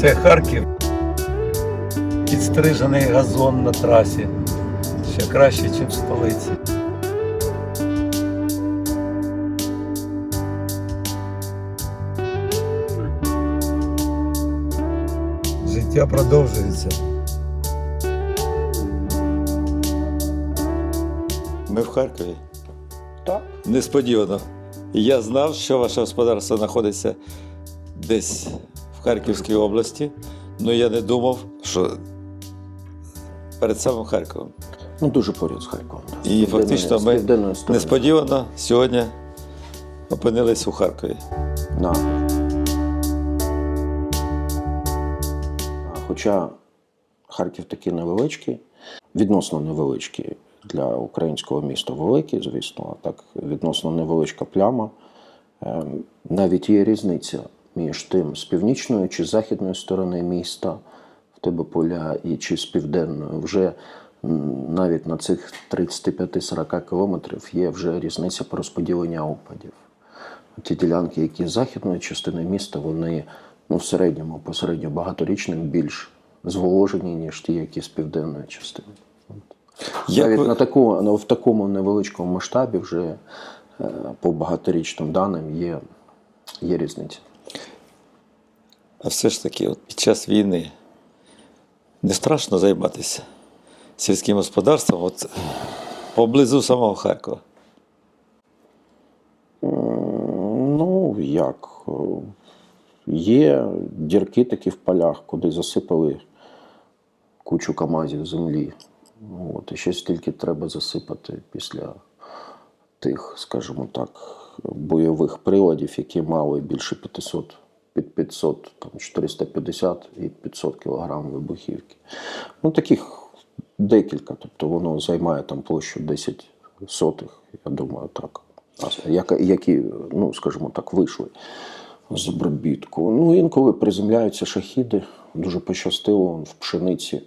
Це Харків. Підстрижений газон на трасі. Ще краще, ніж в столиці. Життя продовжується. Ми в Харкові. Так. Несподівано. Я знав, що ваше господарство знаходиться десь в Харківській області, але я не думав, що перед самим Харковом. Ну, дуже поряд з Харковом. І фактично ми несподівано сьогодні опинились у Харкові. Да. Хоча Харків такий невеличкий, відносно невеличкий для українського міста великий, звісно, а так відносно невеличка пляма. Ем, Навіть є різниця між тим, з північної чи західної сторони міста в тебе поля і чи з південної. Вже навіть на цих 35-40 кілометрів є вже різниця по розподіленню опадів. Ті ділянки, які з західної частини міста, вони ну, в середньому, посередньо багаторічним більш зволожені, ніж ті, які з південної частини. Як Навіть ви- на таку, ну, в такому невеличкому масштабі вже е, по багаторічним даним є, є різниця. А все ж таки, от під час війни не страшно займатися сільським господарством от, поблизу самого Харкова. Ну, як? Є дірки такі в полях, куди засипали кучу камазів землі. От, і ще стільки треба засипати після тих, скажімо так, бойових приладів, які мали більше 500, під 500, там 450 і 500 кілограм вибухівки. Ну, таких декілька, тобто воно займає там площу 10 сотих, я думаю, так. Які, ну, скажімо так, вийшли з обробітку. Ну, інколи приземляються шахіди. Дуже пощастило в пшениці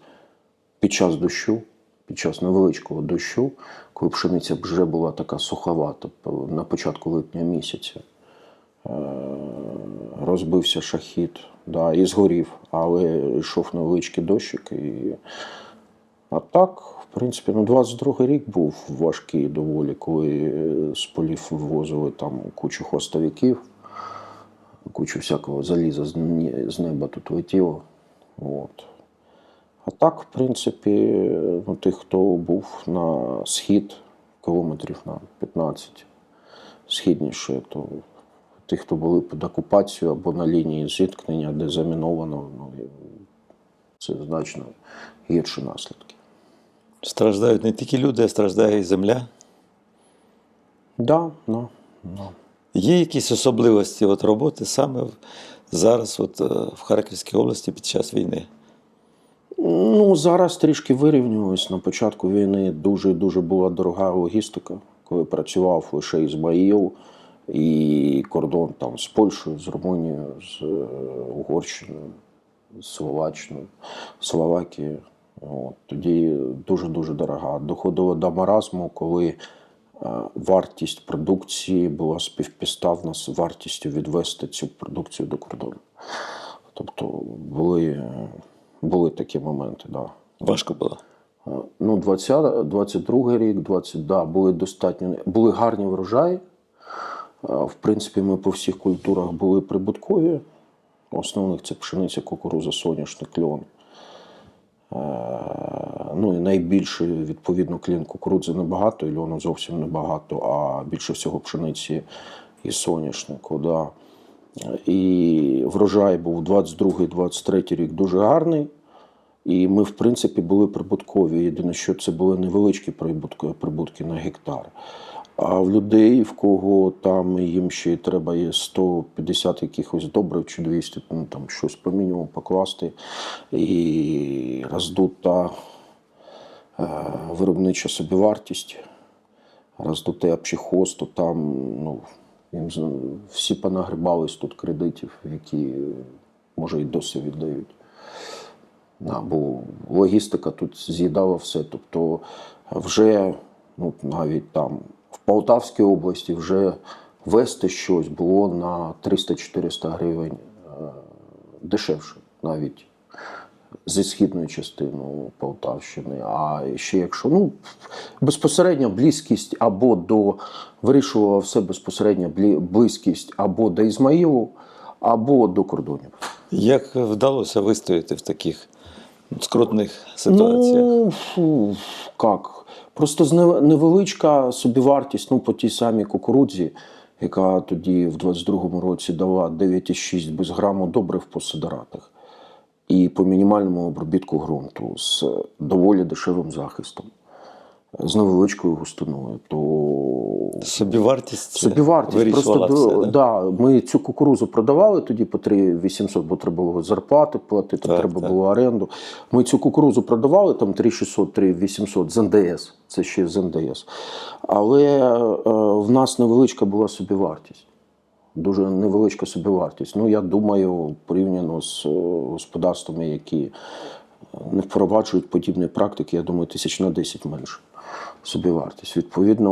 під час дощу, під час невеличкого дощу, коли пшениця вже була така суховата п- на початку липня місяця. Е, Розбився шахід, да, і згорів, але йшов невеличкий дощик. І... А так, в принципі, ну 22 рік був важкий доволі, коли з полів вивозили там кучу хвостовиків, кучу всякого заліза з неба тут летіло. От. А так, в принципі, ну, тих, хто був на схід, кілометрів на 15 східніше, то тих, хто були під окупацією або на лінії зіткнення, де заміновано, ну, це значно гірші наслідки. Страждають не тільки люди, а страждає і земля. Да, ну, ну. Є якісь особливості от роботи саме зараз, от, е, в Харківській області під час війни. Ну, зараз трішки вирівнювалось. На початку війни дуже дуже була дорога логістика, коли працював лише Ізмаїл і кордон там з Польщею, з Румунією, з е, Угорщиною, з Словаччиною, Словакією. От. Тоді дуже-дуже дорога. Доходило до маразму, коли е, вартість продукції була співпідставна з вартістю відвести цю продукцію до кордону. Тобто були, були такі моменти, Да. Важко було. Е, Ну, 20, 22 рік, 20, да, були достатньо були гарні врожаї. В принципі, ми по всіх культурах були прибуткові. Основних це пшениця, кукуруза, соняшник, льон. Е, Ну і найбільше, відповідно, клін кукурудзи небагато, і льону зовсім небагато, а більше всього пшениці і соняшнику. Да. І врожай був 22-23 рік дуже гарний. І ми, в принципі, були прибуткові. Єдине, що це були невеличкі прибутки, прибутки на гектар. А в людей, в кого там їм ще треба є 150 якихось добрив чи 200, ну там щось по мінімуму покласти, і роздута е, виробнича собівартість, роздутий общехоз, там ну, їм всі понагрібались тут кредитів, які може і досі віддають. Да, бо логістика тут з'їдала все. Тобто вже ну, навіть там в Полтавській області вже вести щось було на 300-400 гривень е, дешевше, навіть зі східної частини Полтавщини. А ще якщо ну, безпосередня близькість або до вирішувала все безпосередня близькість або до Ізмаїлу, або до кордонів. Як вдалося вистояти в таких скрутних ситуаціях? Ну, фу, як? Просто невеличка собівартість ну, по тій самій кукурудзі, яка тоді в 22-му році дала 9,6 без граму добрив по сидоратах. І по мінімальному обробітку ґрунту з доволі дешевим захистом, з невеличкою густиною, то Собівартість Собівартість. Просто все, да? да, ми цю кукурузу продавали тоді по 3 800, бо треба було зарплати платити, Так, треба так. було оренду. Ми цю кукурузу продавали там 3 600, 3 800 з НДС. Це ще з НДС. Але е, в нас невеличка була собівартість. Дуже невеличка собівартість. Ну, я думаю, порівняно з е, господарствами, які е, не впроваджують подібні практики, я думаю, тисяч на 10 менше собівартість. Відповідно,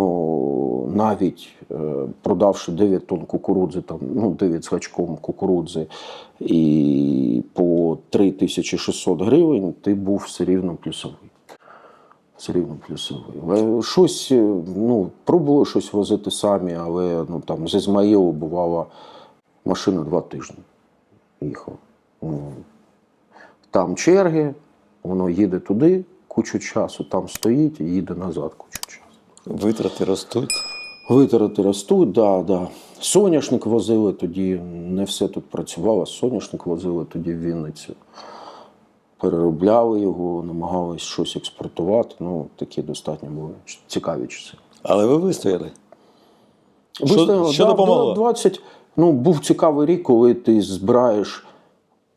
навіть е, продавши 9 тонн кукурудзи, там, ну, 9 з гачком кукурудзи і по 3600 гривень, ти був все рівно плюсовий. Все рівно плюсовий. Але щось, е, ну, пробували щось возити самі, але ну, там, з Ізмаїлу бувала машина два тижні. Їхав. Ну, Там черги, воно їде туди кучу часу, там стоїть і їде назад кучу часу. Витрати ростуть. Витрати ростуть, да, да. Соняшник возили тоді, не все тут працювало. Соняшник возили тоді в Вінницю. Переробляли його, намагались щось експортувати. Ну, такі достатньо були цікаві часи. Але ви вистояли. Що- Вистояли, що да, допомогло? 20, ну, був цікавий рік, коли ти збираєш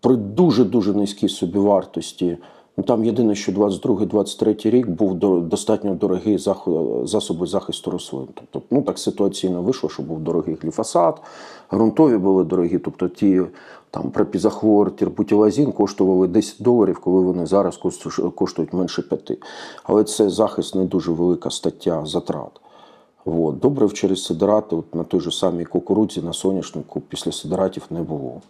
при дуже-дуже низькій собівартості. Ну, там єдине, що 22-23 рік був достатньо дорогий засоби захисту рослин. Тобто, ну так ситуаційно вийшло, що був дорогий гліфосат, ґрунтові були дорогі. Тобто ті там пропізахлор, тербутілазін коштували 10 доларів, коли вони зараз коштують менше 5. Але це захист не дуже велика стаття затрат. От. Добрив через сидорати, от на той же самій кукурудзі, на соняшнику після сидоратів не було.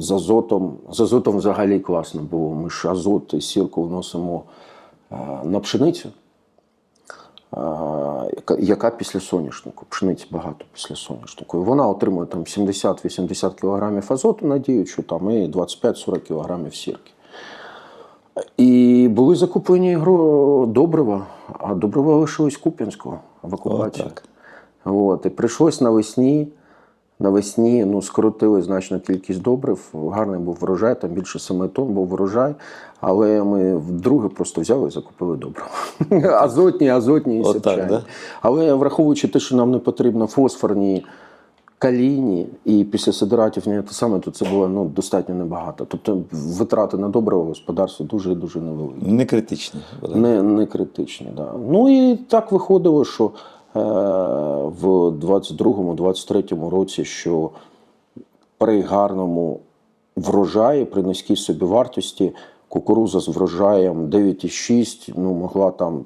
З азотом, з азотом взагалі класно було. Ми ж азот і сірку вносимо на пшеницю, яка- яка після соняшнику. Пшениці багато після соняшнику. І вона отримує там 70-80 кг азоту, надію, що там і 25-40 кг сірки. І були закуплені добрива, а добрива лишились Куп'янського в окупації. От, і прийшлось навесні. Навесні ну, скоротили значно кількість добрив. Гарний був врожай, там більше 7 тонн був врожай. Але ми вдруге просто взяли і закупили добрива. Азотні, азотні і да? Але враховуючи те, що нам не потрібно фосфорні, калійні і після сидоратів ні, те саме, то це було ну, достатньо небагато. Тобто витрати на добриво господарство дуже дуже невеликі. Не критичні. Не, не критичні, да. Ну і так виходило, що в 22-23 році, що при гарному врожаї, при низькій собівартості, кукуруза з врожаєм 9,6 ну, могла там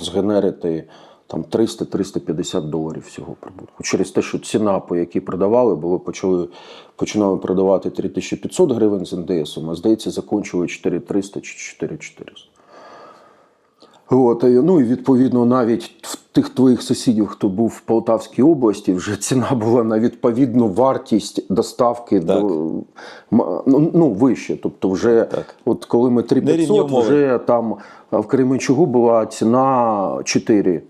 згенерити там 300-350 доларів всього прибутку. Через те, що ціна, по якій продавали, було почали, починали продавати 3500 гривень з НДСом, а здається, закінчили 4300 чи 4400. От, ну і відповідно навіть в тих твоїх сусідів, хто був в Полтавській області, вже ціна була на відповідну вартість доставки Так. до ну, ну, вище. Тобто, вже Так. от коли ми Нерівні 3500, вже там в Кременчугу була ціна 4.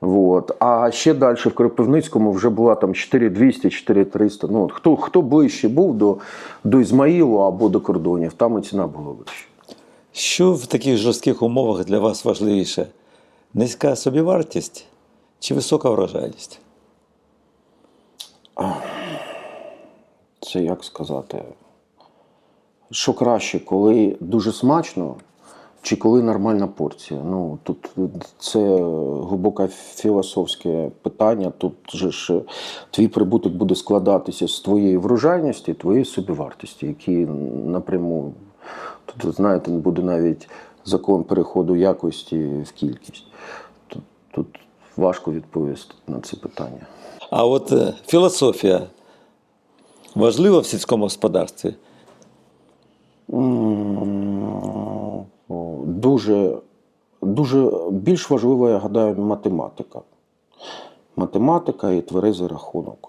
Вот. А ще далі в Кропивницькому вже була там 4200, 4300. Ну, от хто, хто ближче був до, до Ізмаїлу або до кордонів, там і ціна була вища. Що в таких жорстких умовах для вас важливіше? Низька собівартість чи висока врожайність? Це як сказати? Що краще, коли дуже смачно, чи коли нормальна порція? Ну, тут це глибоке філософське питання. Тут же ж е, твій прибуток буде складатися з твоєї врожайності, твоєї собівартості, які напряму, тут, знаєте, буде навіть закон переходу якості в кількість. Тут, тут важко відповісти на це питання. А от е, філософія Важливо в сільському господарстві. Дуже, дуже більш важлива, я гадаю, математика. Математика і тверезий рахунок.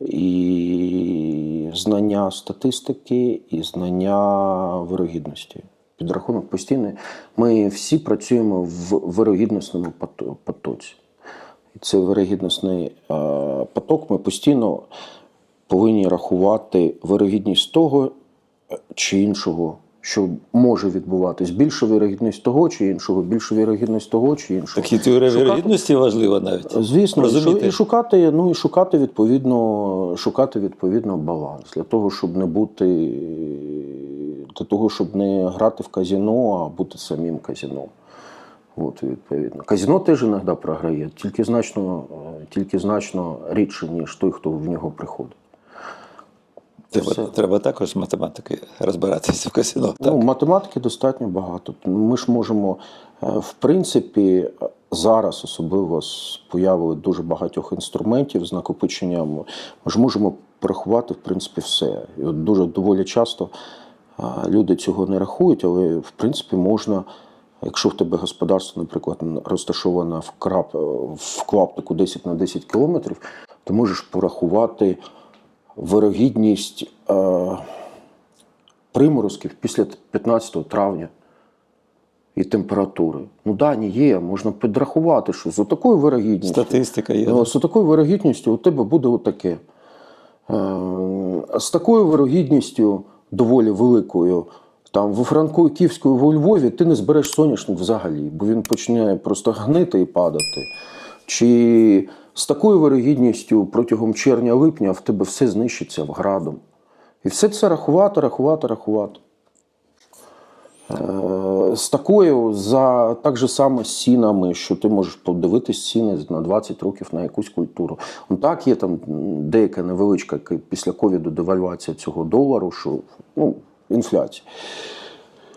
І знання статистики, і знання вирогідності. Підрахунок постійний. Ми всі працюємо в вирогідносному пото- потоці. І цей вирогіднісний е, поток ми постійно повинні рахувати вирогідність того е, чи іншого, що може відбуватись. Більша вірогідність того чи іншого, більша вірогідність того чи іншого. Так і теорія Шукати- вірогідності важлива навіть. Звісно, і Розуміти. і шукати, ну і шукати відповідно, шукати відповідно баланс для того, щоб не бути для того, щоб не грати в казіно, а бути самим казіно. От, відповідно. Казіно теж іноді програє, тільки значно, е, тільки значно рідше, ніж той, хто в нього приходить. Треба, все. треба також з математики розбиратися в казино. Так? Ну, математики достатньо багато. Ми ж можемо, е, в принципі, е, зараз, особливо з появою дуже багатьох інструментів, з накопиченням, ми ж можемо порахувати, в принципі, все. І от дуже доволі часто е, люди цього не рахують, але в принципі можна. Якщо в тебе господарство, наприклад, розташоване в, крап, в клаптику 10 на 10 кілометрів, ти можеш порахувати вирогідність е, приморозків після 15 травня і температури. Ну, дані є, можна підрахувати, що з такою вирогідністю. Статистика є. Ну, з такою вирогідністю у тебе буде отаке. Е, З такою вирогідністю доволі великою. Там в Франківську в Львові ти не збереш соняшник взагалі, бо він почне просто гнити і падати. Чи з такою вирогідністю протягом червня-липня в тебе все знищиться вградом. І все це рахувати, рахувати, рахувати. Е, З такою, за так же само з цінами, що ти можеш подивитись ціни на 20 років на якусь культуру. Ну так, є там деяка невеличка після ковіду девальвація цього долару, що ну, інфляція.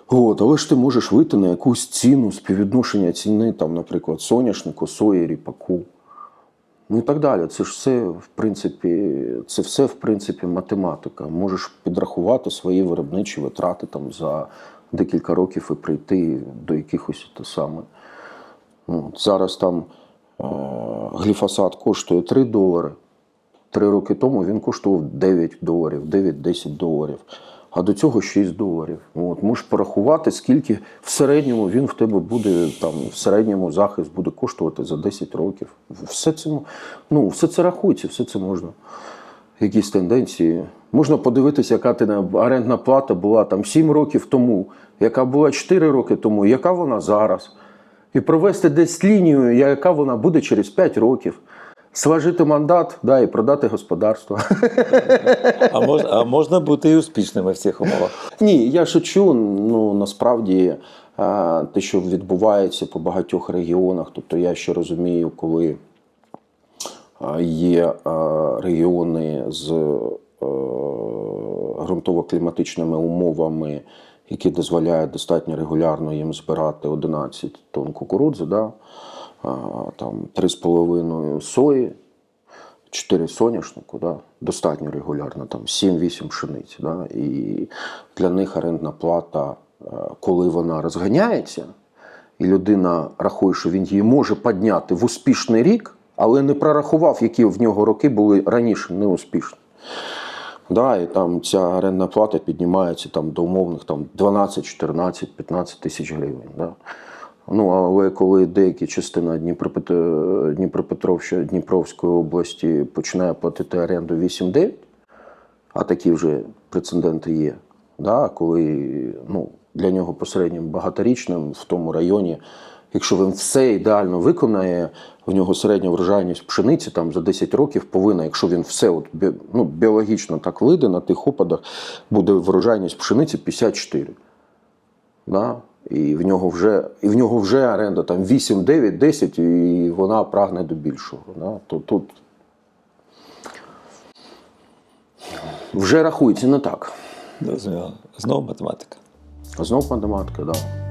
От, але ж ти можеш вийти на якусь ціну співвідношення ціни, там, наприклад, соняшнику, сої, ріпаку. Ну і так далі. Це ж все, в принципі, це все, в принципі, математика. Можеш підрахувати свої виробничі витрати там за декілька років і прийти до якихось те саме. Ну, зараз там е, гліфосат коштує 3 долари. Три роки тому він коштував 9 доларів, 9-10 доларів. А до цього 6 доларів. От, можеш порахувати, скільки в середньому він в тебе буде, там, в середньому захист буде коштувати за 10 років. Все це, ну, все це рахується, все це можна. Якісь тенденції. Можна подивитися, яка ти орендна плата була там 7 років тому, яка була 4 роки тому, яка вона зараз. І провести десь лінію, яка вона буде через 5 років. Сложити мандат, да, і продати господарство. А, мож, а можна бути і успішними в цих умовах. Ні, я шучу. Ну насправді е, те, що відбувається по багатьох регіонах, тобто я ще розумію, коли е, є е, регіони з ґрунтово-кліматичними умовами, які дозволяють достатньо регулярно їм збирати 11 тонн кукурудзи, да? Там 3,5 сої. 4 соняшнику, да, достатньо регулярно, там 7-8 пшениць. Да, і для них орендна плата, е, коли вона розганяється, і людина рахує, що він її може підняти в успішний рік, але не прорахував, які в нього роки були раніше неуспішні. Да, і там ця орендна плата піднімається там, до умовних там, 12, 14, 15 тисяч гривень. Да. Ну, але коли деякі частина Дніпропет- Дніпропетровщини, Дніпровської області починає платити оренду 8-9, а такі вже прецеденти є, да, коли ну, для нього посереднім багаторічним в тому районі, якщо він все ідеально виконає, в нього середня врожайність пшениці там за 10 років повинна, якщо він все от, ну, біологічно так вийде на тих опадах, буде врожайність пшениці 54. Да? І в нього вже, і в нього вже оренда там 8, 9, 10, і вона прагне до більшого. Да? То тут вже рахується не так. Зрозуміло. Знову математика. Знову математика, так. Да.